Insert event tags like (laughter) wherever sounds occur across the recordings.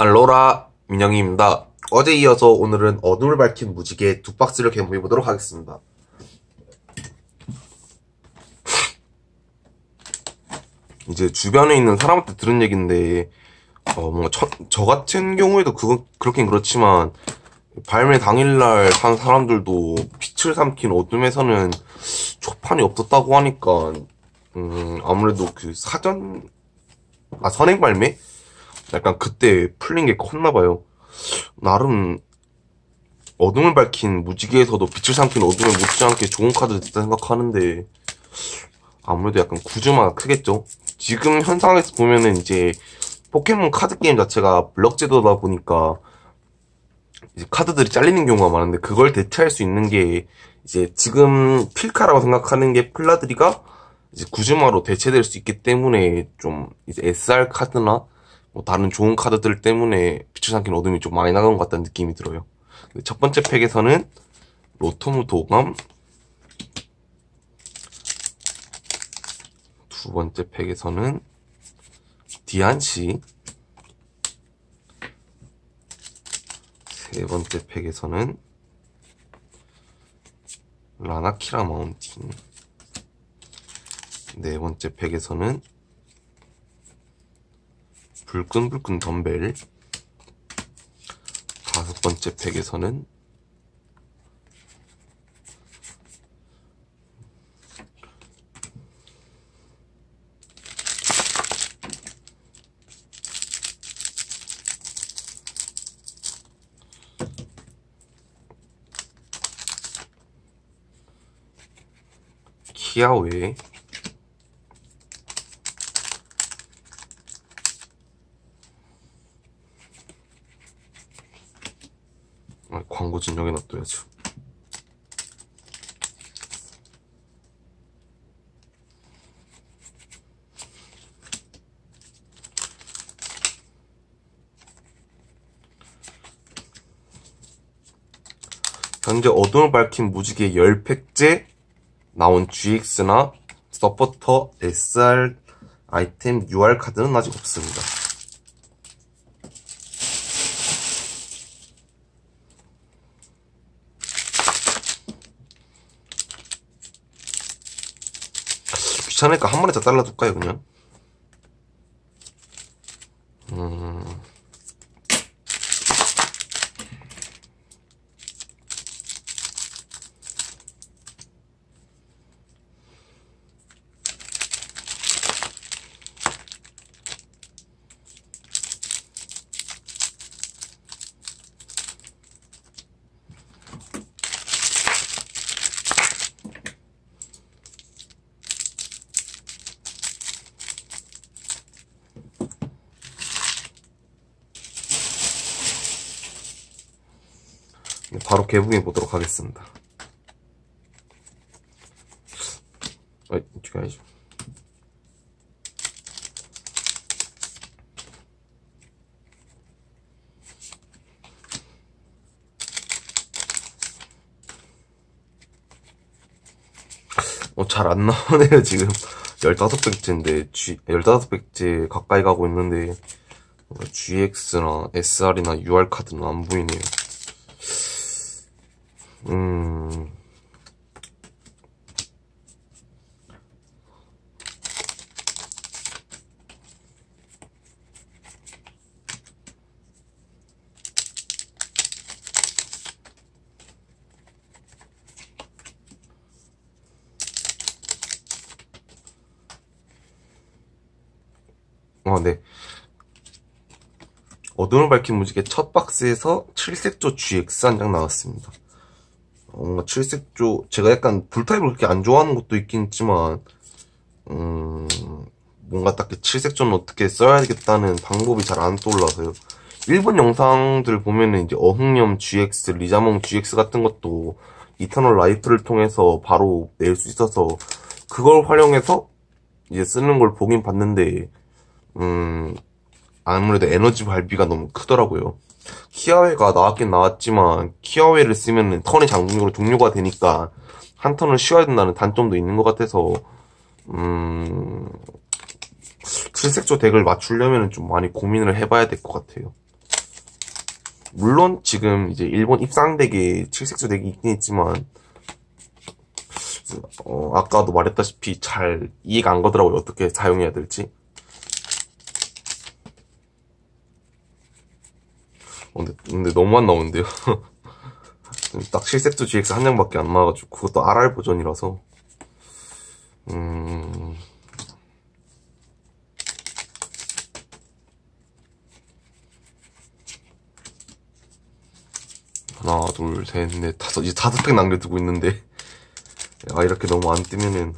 알로라 민영이입니다. 어제 이어서 오늘은 어둠을 밝힌 무지개 두 박스를 개봉해 보도록 하겠습니다. 이제 주변에 있는 사람한테 들은 얘기인데 어 뭔가 저, 저 같은 경우에도 그거 그렇긴 그렇지만 발매 당일날 산 사람들도 빛을 삼킨 어둠에서는 초판이 없었다고 하니까 음 아무래도 그 사전 아 선행 발매 약간 그때 풀린 게 컸나 봐요. 나름 어둠을 밝힌 무지개에서도 빛을 삼킨 어둠에 못지않게 좋은 카드 됐다 생각하는데 아무래도 약간 구주마가 크겠죠. 지금 현상에서 보면은 이제 포켓몬 카드 게임 자체가 블럭 제도다 보니까 이제 카드들이 잘리는 경우가 많은데 그걸 대체할 수 있는 게 이제 지금 필카라고 생각하는 게 플라드리가 이제 구주마로 대체될 수 있기 때문에 좀 이제 SR 카드나 뭐 다른 좋은 카드들 때문에 빛을 삼킨 어둠이 좀 많이 나간 것 같다는 느낌이 들어요. 첫 번째 팩에서는 로토무 도감 두 번째 팩에서는 디안시. 세 번째 팩에서는 라나키라 마운틴. 네 번째 팩에서는 불끈불끈 덤벨. 다섯 번째 팩에서는 키아웨 아, 좀 여기 놔둬야죠. 현재 어둠을 밝힌 무지개 10팩째 나온 GX나 서포터 SR 아이템 UR 카드는 아직 없습니다. 귀찮으니까 한 번에 다 잘라둘까요, 그냥? 음. 네, 바로 개봉해 보도록 하겠습니다. 아, 이쪽에 아니죠. 어, 잘 안 나오네요, 지금. (laughs) 15백째인데, G, 15백째 가까이 가고 있는데, GX나 SR이나 UR 카드는 안 보이네요. 음. 어, 네. 어둠을 밝힌 무지개 첫 박스에서 7색조 GX 한 장 나왔습니다. 어, 뭔가 칠색조 제가 약간 불타입을 그렇게 안 좋아하는 것도 있긴 있지만 음 뭔가 딱히 칠색조는 어떻게 써야 겠다는 방법이 잘 안 떠올라서요. 일본 영상들 보면은 이제 어흥염 GX, 리자몽 GX 같은 것도 이터널 라이프를 통해서 바로 낼 수 있어서 그걸 활용해서 이제 쓰는 걸 보긴 봤는데 음 아무래도 에너지 발비가 너무 크더라고요. 키아웨가 나왔긴 나왔지만 키아웨를 쓰면 턴이 장중으로 종료가 되니까 한 턴을 쉬어야 된다는 단점도 있는 것 같아서 음... 칠색조 덱을 맞추려면 좀 많이 고민을 해봐야 될 것 같아요. 물론 지금 이제 일본 입상덱에 칠색조 덱이 있긴 있지만 어, 아까도 말했다시피 잘 이해가 안 가더라고요. 어떻게 사용해야 될지. 근데, 근데 너무 안 나오는데요. (laughs) 딱 실색조 GX 한 장밖에 안 나와가지고 그것도 RR 버전이라서 음... 하나, 둘, 셋, 넷, 다섯, 이제 다섯 팩 남겨두고 있는데. (laughs) 아, 이렇게 너무 안 뜨면은,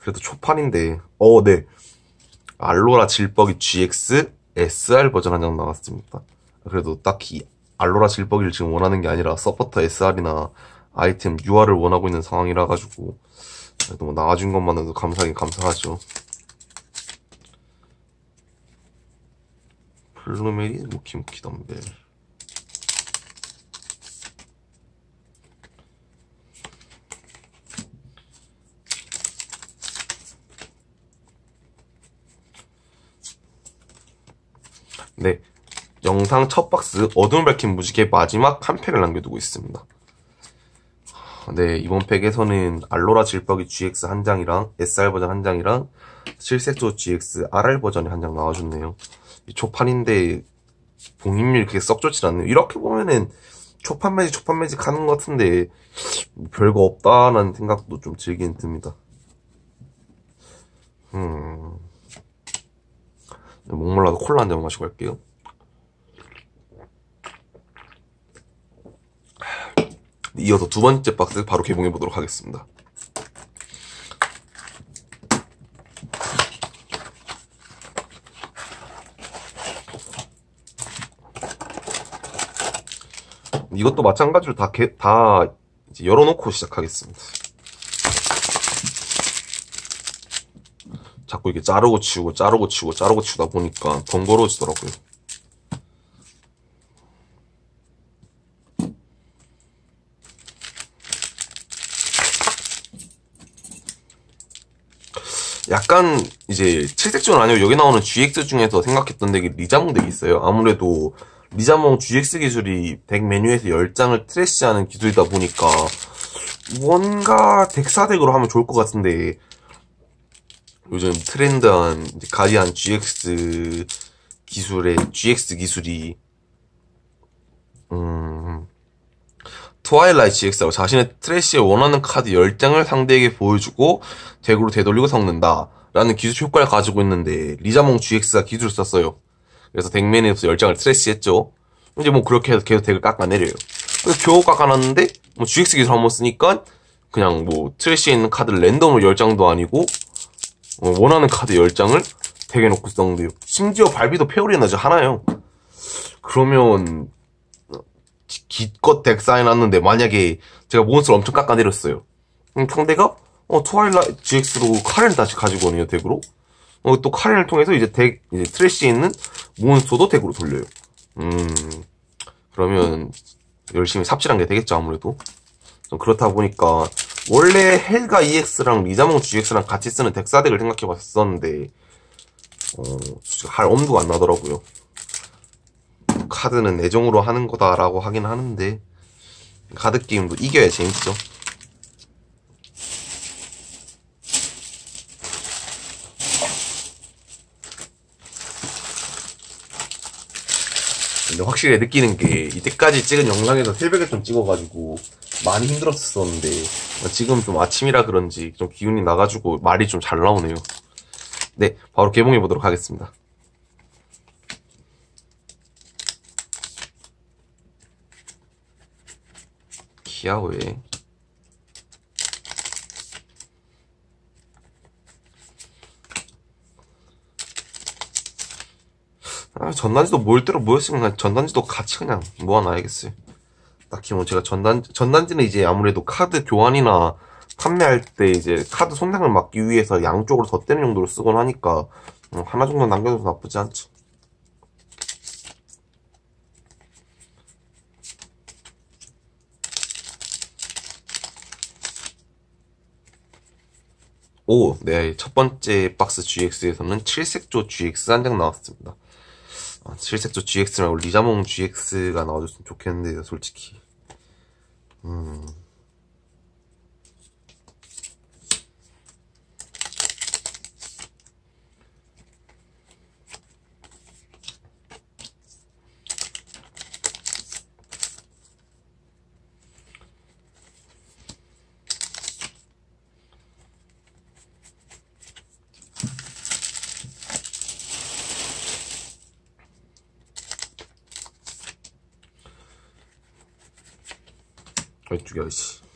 그래도 초판인데. 어, 네. 알로라 질뻑이 GX SR 버전 한 장 나왔습니다. 그래도 딱히 알로라 질뻑이를 지금 원하는 게 아니라 서포터 SR이나 아이템 UR을 원하고 있는 상황이라 가지고 그래도 뭐 나와준 것만으로도 감사하긴 감사하죠. 플루메리 무키무키 덤벨 네. 영상 첫 박스 어둠을 밝힌 무지개 마지막 한 팩을 남겨두고 있습니다. 네, 이번 팩에서는 알로라 질퍽이 GX 한 장이랑 SR 버전 한 장이랑 실색조 GX RR 버전이 한 장 나와줬네요. 초판인데 봉입률이 그렇게 썩 좋지 않네요. 이렇게 보면은 초판 매직 초판 매직 하는 것 같은데 뭐 별거 없다라는 생각도 좀 들긴 듭니다. 음. 목말라도 콜라 한 잔 마시고 갈게요. 이어서 두 번째 박스 바로 개봉해 보도록 하겠습니다. 이것도 마찬가지로 다, 개, 다 열어놓고 시작하겠습니다. 자꾸 이게 자르고 치우고 자르고 치우고 자르고 치우다 보니까 번거로워지더라고요. 약간 이제 칠색조는 아니고 여기 나오는 GX 중에서 생각했던 덱이 리자몽 덱이 있어요. 아무래도 리자몽 GX 기술이 덱 메뉴에서 10장을 트래시하는 기술이다 보니까 뭔가 덱사덱으로 하면 좋을 것 같은데 요즘 트렌드한 가디안 GX 기술의 GX 기술이 음 트와일라이트 GX라고 자신의 트래시에 원하는 카드 10장을 상대에게 보여주고 덱으로 되돌리고 섞는다 라는 기술 효과를 가지고 있는데 리자몽 GX가 기술을 썼어요. 그래서 덱맨에서 10장을 트래시했죠. 이제 뭐 그렇게 해서 계속 덱을 깎아내려요. 겨우 깎아놨는데 뭐 GX 기술 한번 쓰니까 그냥 뭐 트래시에 있는 카드를 랜덤으로 10장도 아니고 어, 원하는 카드 10장을 덱에 놓고 썼는데요. 심지어 발비도 페어리 에너지 하나요. 그러면 기껏 덱 쌓여놨는데 만약에 제가 몬스터를 엄청 깎아내렸어요. 그럼 상대가 어 트와일라이트 GX로 카렌을 다시 가지고 오네요 덱으로. 어, 또 카렌을 통해서 이제 덱 이제 트래시에 있는 몬스터도 덱으로 돌려요. 음 그러면 열심히 삽질한 게 되겠죠 아무래도. 그렇다 보니까 원래 헬가 EX랑 리자몽 GX랑 같이 쓰는 덱사덱을 생각해 봤었는데 어, 할 엄두가 안 나더라고요. 카드는 애정으로 하는 거다라고 하긴 하는데 카드 게임도 이겨야 재밌죠. 근데 확실히 느끼는 게 이때까지 찍은 영상에서 새벽에 좀 찍어가지고 많이 힘들었었는데 지금 좀 아침이라 그런지 좀 기운이 나가지고 말이 좀 잘 나오네요. 네, 바로 개봉해 보도록 하겠습니다. 키아오에 아, 전단지도 모일 대로 모였으면 전단지도 같이 그냥 모아놔야겠어요. 딱히 뭐 제가 전단, 전단지는 이제 아무래도 카드 교환이나 판매할 때 이제 카드 손상을 막기 위해서 양쪽으로 덧대는 용도로 쓰곤 하니까 음, 하나 정도 남겨도 나쁘지 않죠. 오, 네. 첫 번째 박스 GX에서는 칠색조 GX 한 장 나왔습니다. 아, 칠색조 GX 말고 리자몽 GX가 나와줬으면 좋겠는데요, 솔직히. 음. 왼쪽이야, 씨.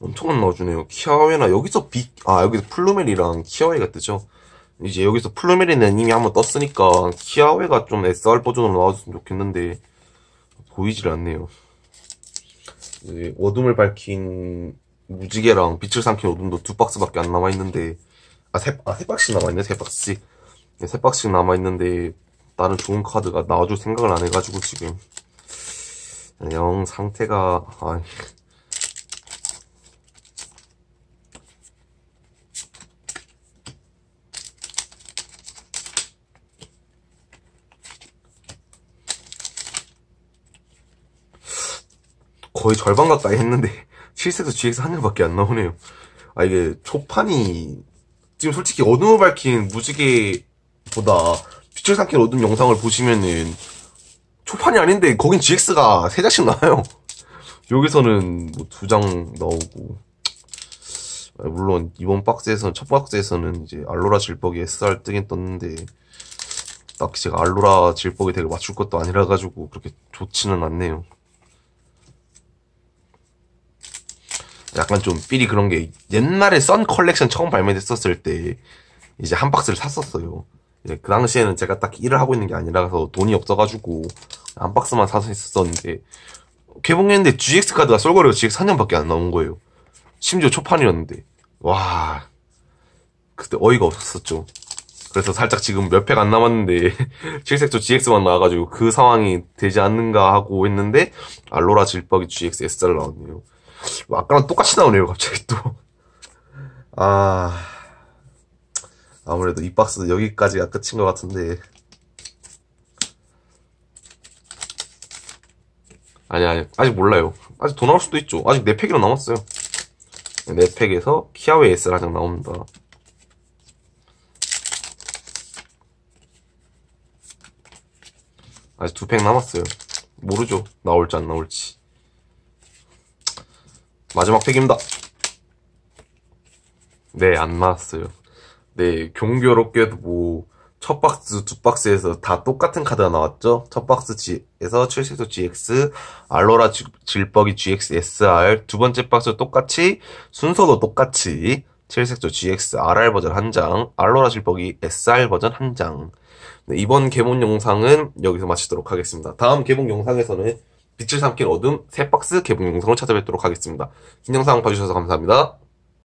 엄청 넣어주네요. 키아웨나 여기서 비, 아 여기서 플루멜이랑 키아웨가 뜨죠. 이제 여기서 플루멜이는 이미 한번 떴으니까 키아웨가 좀 SR 버전으로 나와줬으면 좋겠는데 보이질 않네요. 어둠을 밝힌 무지개랑 빛을 삼킨 어둠도 두 박스밖에 안 남아있는데 아, 세, 아, 세 박스씩 남아있네, 세 박스씩. 네, 세 박스씩 남아있는데 다른 좋은 카드가 나와줄 생각을 안 해가지고 지금 영 상태가 아 거의 절반 가까이 했는데 (laughs) 7세에서 GX 한 장밖에 안 나오네요. 아 이게 초판이 지금 솔직히 어둠을 밝힌 무지개보다 빛을 삼킨 어둠 영상을 보시면은 초판이 아닌데 거긴 GX가 세 장씩 나와요. (laughs) 여기서는 뭐 두 장 나오고 아, 물론 이번 박스에서는 첫 박스에서는 이제 알로라 질퍽이 SR 뜨긴 떴는데 딱히 제가 알로라 질퍽이 되게 맞출 것도 아니라 가지고 그렇게 좋지는 않네요. 약간 좀 삘이 그런 게 옛날에 썬 컬렉션 처음 발매됐었을 때 이제 한 박스를 샀었어요. 그 당시에는 제가 딱 일을 하고 있는 게 아니라서 돈이 없어가지고 한 박스만 사서 있었었는데 개봉했는데 GX 카드가 쏠거리가 GX 3년밖에 안 나온 거예요. 심지어 초판이었는데 와 그때 어이가 없었죠. 그래서 살짝 지금 몇 팩 안 남았는데 (laughs) 칠색조 GX만 나와가지고 그 상황이 되지 않는가 하고 했는데 알로라 질퍽이 GX SR 나왔네요. 뭐 아까랑 똑같이 나오네요, 갑자기 또. 아, 아무래도 이 박스 여기까지가 끝인 것 같은데. 아니, 아니, 아직 몰라요. 아직 더 나올 수도 있죠. 아직 4팩이나 남았어요. 4팩에서 키아웨 S를 한장 나옵니다. 아직 2팩 남았어요. 모르죠. 나올지 안 나올지. 마지막 팩입니다. 네, 안 나왔어요. 네, 경교롭게도 뭐, 첫 박스, 두 박스에서 다 똑같은 카드가 나왔죠? 첫 박스에서 7색소 GX, 알로라 질퍽이 GX SR, 두 번째 박스 똑같이, 순서도 똑같이, 7색소 GX RR 버전 한 장, 알로라 질퍽이 SR 버전 한 장. 네, 이번 개봉 영상은 여기서 마치도록 하겠습니다. 다음 개봉 영상에서는 빛을 삼킨 어둠 새 박스 개봉 영상을 찾아뵙도록 하겠습니다. 긴 영상 봐주셔서 감사합니다.